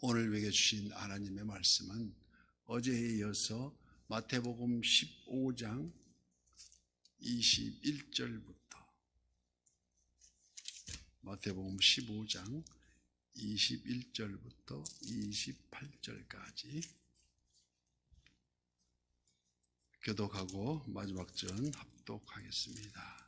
오늘 외겨 주신 하나님의 말씀은 어제에 이어서 마태복음 15장 21절부터 마태복음 15장 21절부터 28절까지 교독하고 마지막 전 합독하겠습니다.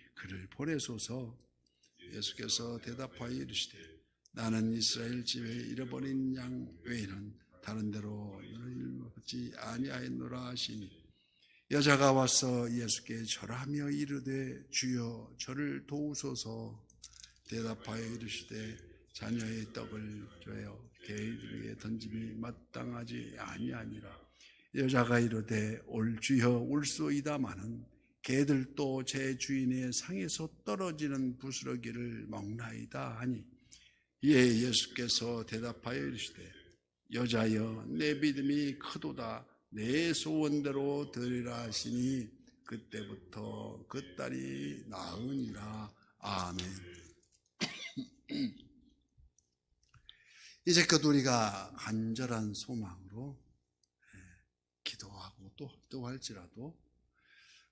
그를 보내소서. 예수께서 대답하여 이르시되 나는 이스라엘 집에 잃어버린 양 외에는 다른 데로 너를 받지 아니하였노라 하시니 여자가 와서 예수께 절하며 이르되 주여 저를 도우소서. 대답하여 이르시되 자녀의 떡을 개들 위에 던짐이 마땅하지 아니하니라. 여자가 이르되 올 주여 올소이다마는 개들도 제 주인의 상에서 떨어지는 부스러기를 먹나이다 하니 이에 예수께서 대답하여 이르시되 여자여 내 믿음이 크도다. 내 소원대로 되리라 하시니 그때부터 그 딸이 나으니라. 아멘. 이제껏 우리가 간절한 소망으로 기도하고 또 기도할지라도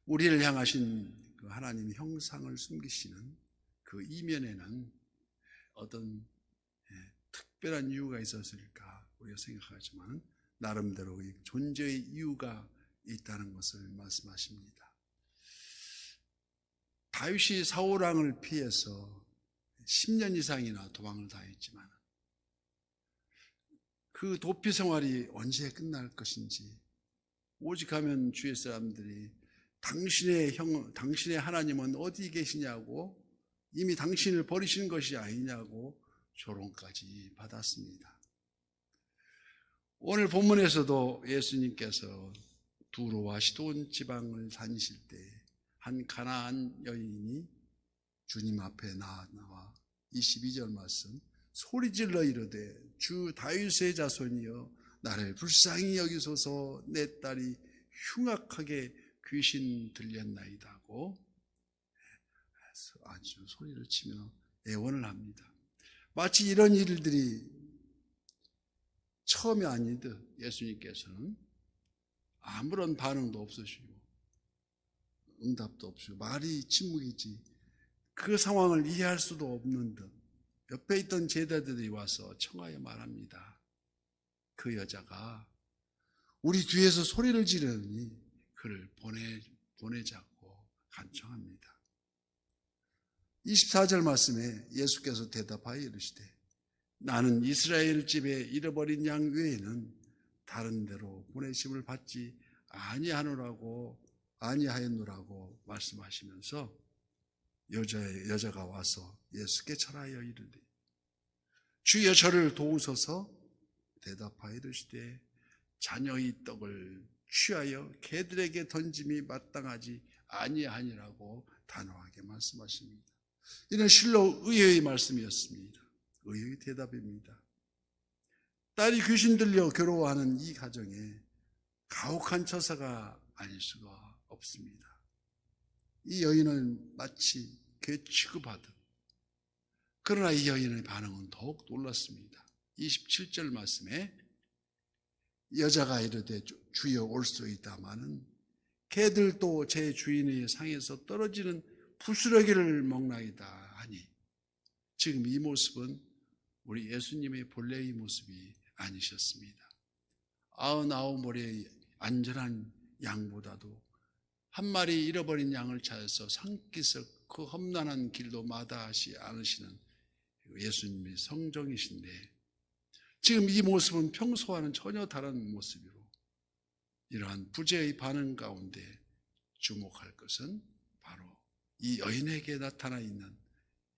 우리를 향하신 그 하나님 형상을 숨기시는 그 이면에는 어떤 특별한 이유가 있었을까 우리가 생각하지만 나름대로 존재의 이유가 있다는 것을 말씀하십니다. 다윗이 사울 왕을 피해서 10년 이상이나 도망을 다했지만 그 도피 생활이 언제 끝날 것인지 오직 하면 주의 사람들이 당신의 형, 당신의 하나님은 어디 계시냐고 이미 당신을 버리신 것이 아니냐고 조롱까지 받았습니다. 오늘 본문에서도 예수님께서 두로와 시돈 지방을 다니실 때 한 가나안 여인이 주님 앞에 나와 22절 말씀 소리질러 이르되 주 다윗의 자손이여 나를 불쌍히 여기소서 내 딸이 흉악하게 귀신 들렸나이다고 아주 소리를 치며 애원을 합니다. 마치 이런 일들이 처음이 아니듯 예수님께서는 아무런 반응도 없으시고 응답도 없으시고 말이 침묵이지 그 상황을 이해할 수도 없는 듯 옆에 있던 제자들이 와서 청하여 말합니다. 그 여자가 우리 뒤에서 소리를 지르니 그를 보내, 보내자고 간청합니다. 24절 말씀에 예수께서 대답하여 이르시되 나는 이스라엘 집에 잃어버린 양 외에는 다른 데로 보내심을 받지 아니하노라고 아니하였노라고 말씀하시면서 여자 여자가 와서 예수께 절하여 이르되 주여 저를 도우소서 대답하여 이르시되 자녀의 떡을 취하여 개들에게 던짐이 마땅하지 아니하니라고 단호하게 말씀하십니다. 이는 실로 의의 말씀이었습니다. 의의 대답입니다. 딸이 귀신 들려 괴로워하는 이 가정에 가혹한 처사가 아닐 수가 없습니다. 이 여인을 마치 개 취급하듯 그러나 이 여인의 반응은 더욱 놀랐습니다. 27절 말씀에 여자가 이르되 주여 올 수 있다마는 개들도 제 주인의 상에서 떨어지는 부스러기를 먹나이다 하니 지금 이 모습은 우리 예수님의 본래의 모습이 아니셨습니다. 아흔아홉 머리의 안전한 양보다도 한 마리 잃어버린 양을 찾아서 산기슭 그 험난한 길도 마다하지 않으시는 예수님의 성정이신데 지금 이 모습은 평소와는 전혀 다른 모습으로 이러한 부재의 반응 가운데 주목할 것은 바로 이 여인에게 나타나 있는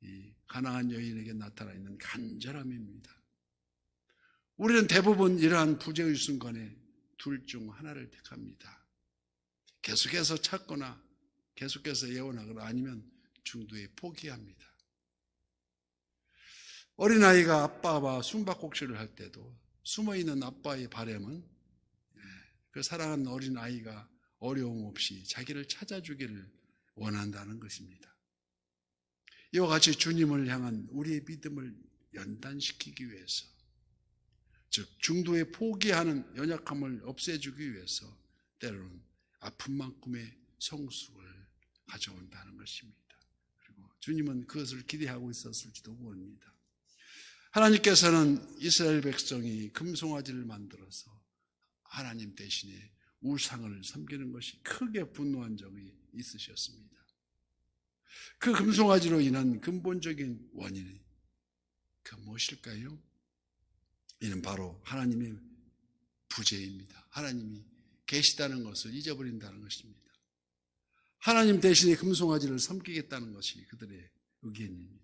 이 가나안 여인에게 나타나 있는 간절함입니다. 우리는 대부분 이러한 부재의 순간에 둘 중 하나를 택합니다. 계속해서 찾거나 계속해서 예언하거나 아니면 중도에 포기합니다. 어린아이가 아빠와 숨바꼭질을 할 때도 숨어있는 아빠의 바램은 그 사랑하는 어린아이가 어려움 없이 자기를 찾아주기를 원한다는 것입니다. 이와 같이 주님을 향한 우리의 믿음을 연단시키기 위해서 즉 중도에 포기하는 연약함을 없애주기 위해서 때로는 아픔만큼의 성숙을 가져온다는 것입니다. 그리고 주님은 그것을 기대하고 있었을지도 모릅니다. 하나님께서는 이스라엘 백성이 금송아지를 만들어서 하나님 대신에 우상을 섬기는 것이 크게 분노한 적이 있으셨습니다. 그 금송아지로 인한 근본적인 원인이 그 무엇일까요? 이는 바로 하나님의 부재입니다. 하나님이 계시다는 것을 잊어버린다는 것입니다. 하나님 대신에 금송아지를 섬기겠다는 것이 그들의 의견입니다.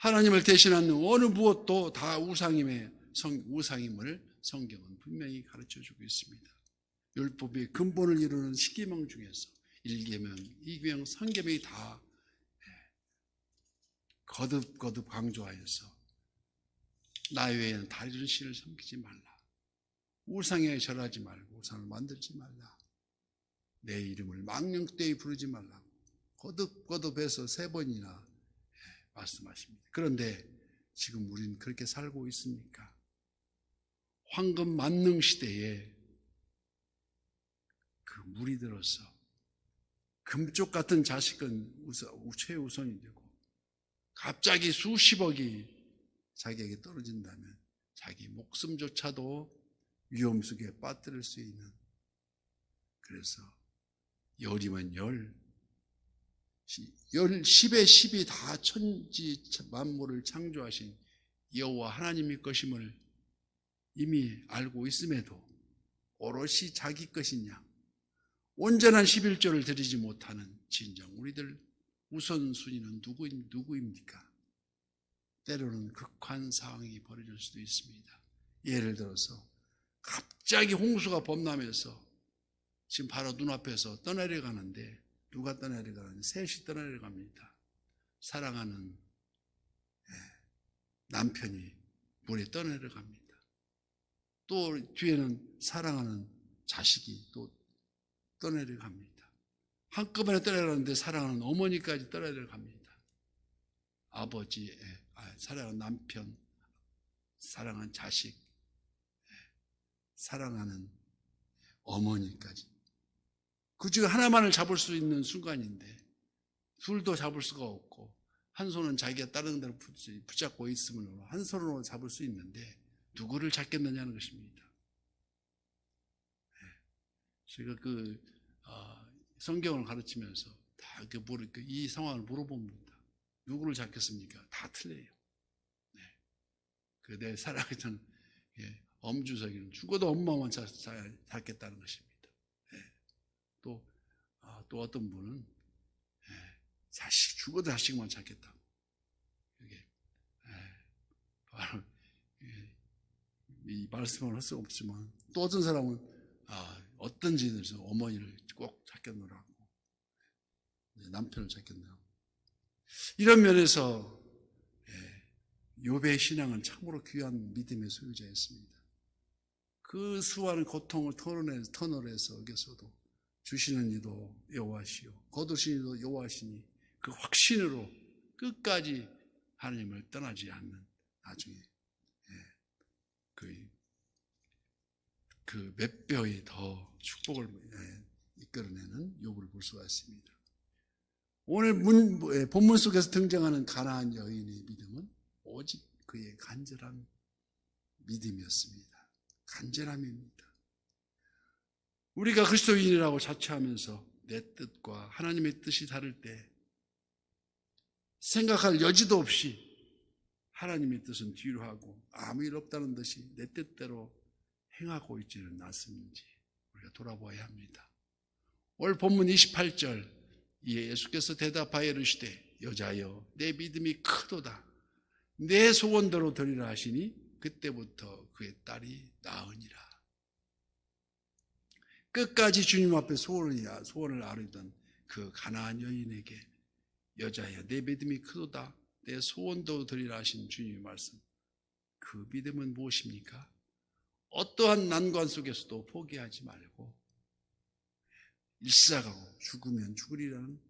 하나님을 대신하는 어느 무엇도 다 우상임의 성, 우상임을 성경은 분명히 가르쳐 주고 있습니다. 율법의 근본을 이루는 십계명 중에서 1계명, 2계명, 3계명이 다 예, 거듭 거듭 강조하여서 나 외에는 다른 신을 섬기지 말라. 우상에 절하지 말고 우상을 만들지 말라. 내 이름을 망령되이 부르지 말라고 거듭 거듭해서 세 번이나 예, 말씀하십니다. 그런데 지금 우리는 그렇게 살고 있습니까? 황금 만능 시대에 그 물이 들어서 금쪽 같은 자식은 우선, 최우선이 되고 갑자기 수십억이 자기에게 떨어진다면 자기 목숨조차도 위험 속에 빠뜨릴 수 있는 그래서 열이면 열, 열, 십의 십이 다 천지 만물을 창조하신 여호와 하나님의 것임을 이미 알고 있음에도 오롯이 자기 것이냐 온전한 11조를 드리지 못하는 진정 우리들 우선순위는 누구, 누구입니까? 때로는 극한 상황이 벌어질 수도 있습니다. 예를 들어서 갑자기 홍수가 범람해서 지금 바로 눈앞에서 떠내려가는데 누가 떠내려가는데 셋이 떠내려갑니다. 사랑하는 예, 남편이 물에 떠내려갑니다. 또 뒤에는 사랑하는 자식이 또 떠내려갑니다. 한꺼번에 떠내려가는데 사랑하는 어머니까지 떠내려갑니다. 아버지, 아, 사랑하는 남편, 사랑하는 자식, 예, 사랑하는 어머니까지. 그 중에 하나만을 잡을 수 있는 순간인데, 둘도 잡을 수가 없고, 한 손은 자기가 다른 데로 붙잡고 있으므로 한 손으로 잡을 수 있는데, 누구를 잡겠느냐는 것입니다. 제가 그 어, 성경을 가르치면서 다그이 상황을 물어봅니다. 누구를 잡겠습니까? 다 틀려요. 네. 그내 살아있던 예, 엄주석이는 죽어도 엄마만 잡, 잡겠다는 것입니다. 예. 또, 아, 또 어떤 분은 예, 자식 죽어도 자식만 잡겠다고. 이게 예, 바로 예, 이 말씀을 할 수 없지만 또 어떤 사람은 아, 어떤 지에서 어머니를 꼭 찾겠노라고 남편을 찾겠노라고 이런 면에서 요배의 신앙은 참으로 귀한 믿음의 소유자였습니다. 그 수많은 고통을 터널에서 여기서도 주시는 이도 여호와시요 거두신 이도 여호와시니 그 확신으로 끝까지 하나님을 떠나지 않는 나중에 그 그몇 배의 더 축복을 예, 이끌어내는 요구를 볼 수가 있습니다. 오늘 문, 예, 본문 속에서 등장하는 가나안 여인의 믿음은 오직 그의 간절한 믿음이었습니다. 간절함입니다. 우리가 그리스도인이라고 자처하면서 내 뜻과 하나님의 뜻이 다를 때 생각할 여지도 없이 하나님의 뜻은 뒤로 하고 아무 일 없다는 듯이 내 뜻대로 행하고 있지는 않습니지 우리가 돌아봐야 합니다. 오늘 본문 28절 이에 예수께서 대답하여 이르시되 여자여 내 믿음이 크도다. 내 소원대로 되리라 하시니 그때부터 그의 딸이 나으니라 끝까지 주님 앞에 소원을, 소원을 아뢰던 그 가나안 여인에게 여자여 내 믿음이 크도다 내 소원도 드리라 하신 주님의 말씀 그 믿음은 무엇입니까? 어떠한 난관 속에서도 포기하지 말고 일사가고 죽으면 죽으리라는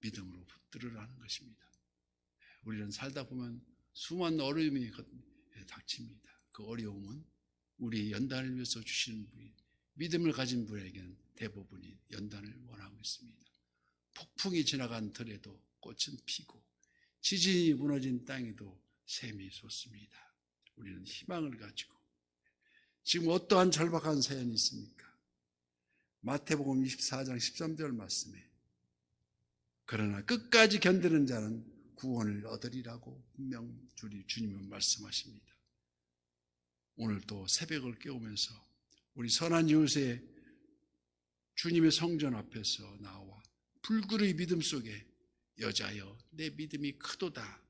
믿음으로 붙들으라는 것입니다. 우리는 살다 보면 수많은 어려움이 닥칩니다. 그 어려움은 우리 연단을 위해서 주시는 분이 믿음을 가진 분에게는 대부분이 연단을 원하고 있습니다. 폭풍이 지나간 들에도 꽃은 피고 지진이 무너진 땅에도 샘이 솟습니다. 우리는 희망을 가지고 지금 어떠한 절박한 사연이 있습니까? 마태복음 24장 13절 말씀에 그러나 끝까지 견디는 자는 구원을 얻으리라고 분명 주님은 말씀하십니다. 오늘 또 새벽을 깨우면서 우리 선한 이웃의 주님의 성전 앞에서 나와 불굴의 믿음 속에 여자여 내 믿음이 크도다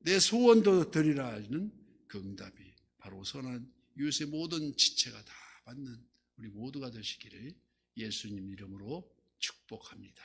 내 소원도 드리라 하는 그 응답이 바로 선한 이웃의 모든 지체가 다 받는 우리 모두가 되시기를 예수님 이름으로 축복합니다.